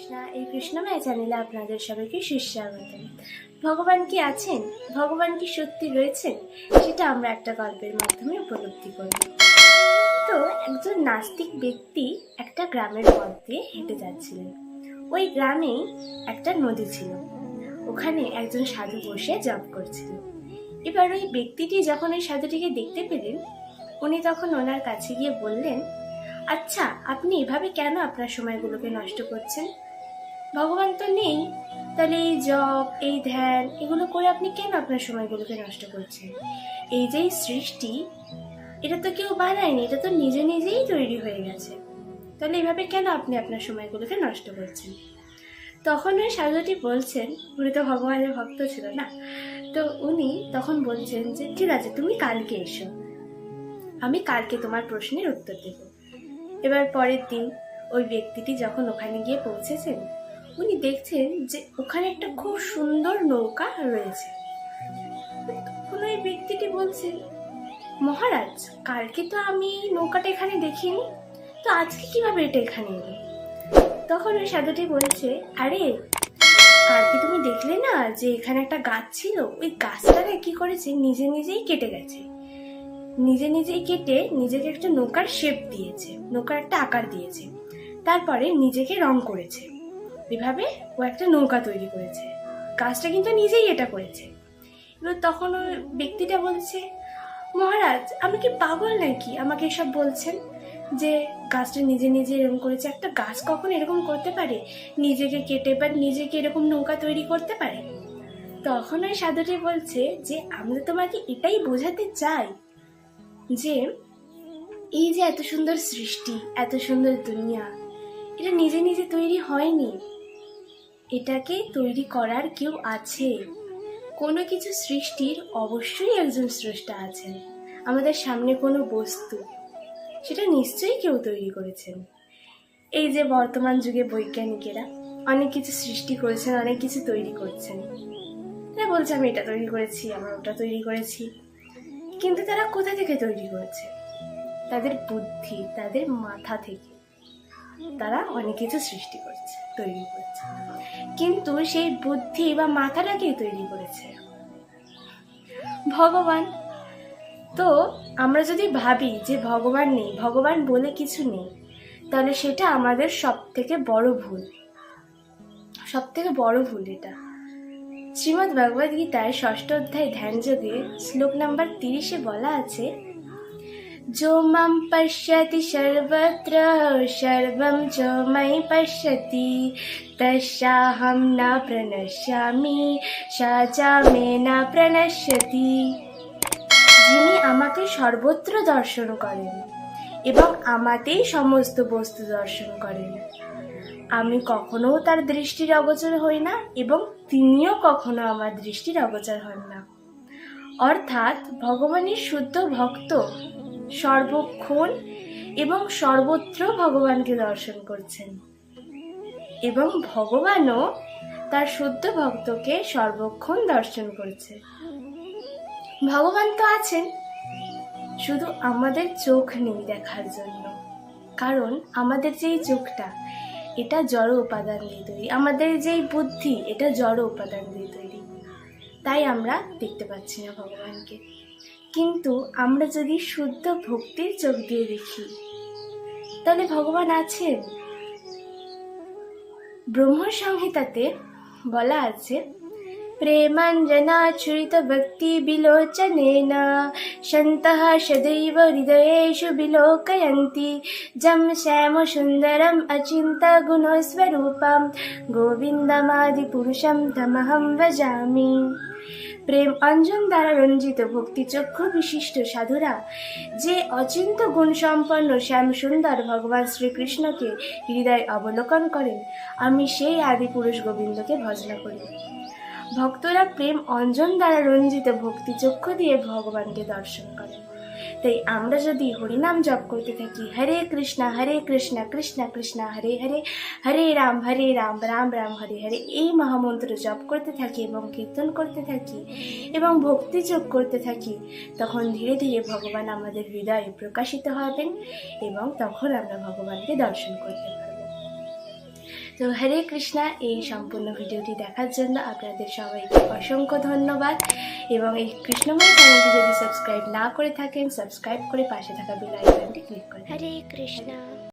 কৃষ্ণা, এই কৃষ্ণময় চ্যানেলে আপনাদের সবাইকে সুস্বাগত ভগবান কি আছেন? ভগবান কি সত্যি রয়েছেন? সেটা আমরা একটা গল্পের মাধ্যমে উপলব্ধি করব। তো একজন নাস্তিক ব্যক্তি একটা গ্রামের পথ দিয়ে হেঁটে যাচ্ছিলেন। ওই গ্রামেই একটা নদী ছিল। ওখানে একজন সাধু বসে জপ করছিল। এবার ওই ব্যক্তিটি যখন ওই সাধুটিকে দেখতে পেলেন, উনি তখন ওনার কাছে গিয়ে বললেন আচ্ছা আপনি এভাবে কেন আপনার সময়গুলোকে নষ্ট করছেন? ভগবান তো নেই। তাহলে এই জব এই ধ্যান, এগুলো করে আপনি কেন আপনার সময়গুলোকে নষ্ট করছেন? এই যে সৃষ্টি, এটা তো কেউ বানায়নি, এটা তো নিজে নিজেই তৈরি হয়ে গেছে। তাহলে এভাবে কেন আপনি আপনার সময়গুলোকে নষ্ট করছেন? তখন ওই সাধুটি বলছেন, উনি তো ভগবানের ভক্ত ছিল না, তো উনি তখন বলছেন যে, ঠিক আছে, তুমি কালকে এসো। আমি কালকে তোমার প্রশ্নের উত্তর দেবো। এবার পরের দিন ওই ব্যক্তিটি যখন ওখানে গিয়ে পৌঁছেছেন উনি দেখছেন যে ওখানে একটা খুব সুন্দর নৌকা রয়েছে। তখন ওই ব্যক্তিটি বলছেন মহারাজ, কালকে তো আমি নৌকাটা এখানে দেখিনি, তো আজকে কীভাবে এটা এখানে এলো? তখন ওই সাধুটি বলছে, আরে, কালকে তুমি দেখলে না যে এখানে একটা গাছ ছিল, ওই গাছটাকে কি করেছে, নিজে নিজেই কেটে গেছে। নিজে নিজেই কেটে নিজেকে একটা নৌকার শেপ দিয়েছে, নৌকার একটা আকার দিয়েছে। তারপরে নিজেকে রং করেছে। এভাবে ও একটা নৌকা তৈরি করেছে। গাছটা কিন্তু নিজেই এটা করেছে। এবার তখন ওই ব্যক্তিটা বলছে, মহারাজ, আমি কি পাগল নাকি? আমাকে এসব বলছেন যে গাছটা নিজে নিজে এরকম করেছে। একটা গাছ কখন এরকম করতে পারে? নিজেকে কেটে বা নিজেকে এরকম নৌকা তৈরি করতে পারে? তখন ওই সাধুটি বলছে যে আমরা তোমাকে এটাই বোঝাতে চাই যে, এই যে এত সুন্দর সৃষ্টি, এত সুন্দর দুনিয়া, এটা নিজে নিজে তৈরি হয়নি। এটাকে তৈরি করার কেউ আছে? কোনো কিছু সৃষ্টির অবশ্যই একজন স্রষ্টা আছেন। আমাদের সামনে কোনো বস্তু, সেটা নিশ্চয়ই কেউ তৈরি করেছেন। এই যে বর্তমান যুগে বৈজ্ঞানিকেরা অনেক কিছু সৃষ্টি করেছেন, অনেক কিছু তৈরি করছেন। তারা বলছে, আমি এটা তৈরি করেছি, আমরা ওটা তৈরি করেছি। কিন্তু তারা কোথা থেকে তৈরি করেছে? তাদের বুদ্ধি, তাদের মাথা থেকে। তারা অনেক কিছু সৃষ্টি করছে, তৈরি করছে। কিন্তু সেই বুদ্ধি বা মাথাটাকেই তৈরি করেছে? ভগবান। তো আমরা যদি ভাবি যে ভগবান নেই, ভগবান বলে কিছু নেই, তাহলে সেটা আমাদের সব থেকে বড় ভুল। সব থেকে বড় ভুল এটা। শ্রীমদ্ ভগবদ গীতায় ষষ্ঠ অধ্যায় ধ্যান যোগে শ্লোক নাম্বার তিরিশে বলা আছে जो मां पश्यति सर्वत्र सर्वं च मयि पश्यति तस्याहं न प्रणश्यामि सा च मे न प्रणश्यति যিনি আমাকে সর্বত্র দর্শন করেন এবং আমাতেই সমস্ত বস্তু দর্শন করেন আমি কখনো তার দৃষ্টির অগোচর হই না এবং তিনিও কখনো আমার দৃষ্টির অগোচর হন না অর্থাৎ ভগবানের শুদ্ধ ভক্ত সর্বক্ষণ এবং সর্বত্র ভগবানকে দর্শন করছেন। এবং ভগবানও তার শুদ্ধ ভক্তকে সর্বক্ষণ দর্শন করছে। ভগবান তো আছেন, শুধু আমাদের চোখ নেই দেখার জন্য। কারণ আমাদের যেই চোখটা, এটা জড় উপাদান দিয়ে তৈরি। আমাদের যেই বুদ্ধি, এটা জড় উপাদান দিয়ে তৈরি। তাই আমরা দেখতে পাচ্ছি না ভগবানকে। কিন্তু আমরা যদি শুদ্ধ ভক্তির চোখ দিয়ে দেখি, তাহলে ভগবান আছেন ব্রহ্ম সংহিতাতে বলা আছে সदैव হৃদয়েষু বিলোকয়ন্তি জম শ্যাম সুন্দরম অচিন্ত গুণস্বরূপম গোবিন্দমাদিপুরুষম তমহম ভজামি প্রেম অঞ্জন দ্বারা রঞ্জিত ভক্তিচক্ষু বিশিষ্ট সাধুরা যে অচিন্ত গুণসম্পন্ন শ্যাম সুন্দর ভগবান শ্রীকৃষ্ণকে হৃদয় অবলোকন করেন আমি সেই আদিপুরুষ গোবিন্দকে ভজনা করি। ভক্তরা প্রেম অঞ্জন দ্বারা রঞ্জিত ভক্তিচক্ষু দিয়ে ভগবানকে দর্শন করেন তাই আমরা যদি হরিনাম জপ করতে থাকি, হরে কৃষ্ণা হরে কৃষ্ণা কৃষ্ণা কৃষ্ণা, হরে হরে হরে রাম হরে রাম রাম রাম, হরে হরে এই মহামন্ত্র জপ করতে থাকি এবং কীর্তন করতে থাকি এবং ভক্তি যোগ করতে থাকি, তখন ধীরে ধীরে ভগবান আমাদের হৃদয়ে প্রকাশিত হবেন এবং তখন আমরা ভগবানকে দর্শন করতে পারব। তো হরে কৃষ্ণা, এই সম্পূর্ণ ভিডিওটি দেখার জন্য আপনাদের সবাইকে অসংখ্য ধন্যবাদ। এবং এই কৃষ্ণময় চ্যানেলটি যদি সাবস্ক্রাইব না করে থাকেন, সাবস্ক্রাইব করে পাশে থাকা বেল আইকনটি ক্লিক করে হরে কৃষ্ণা।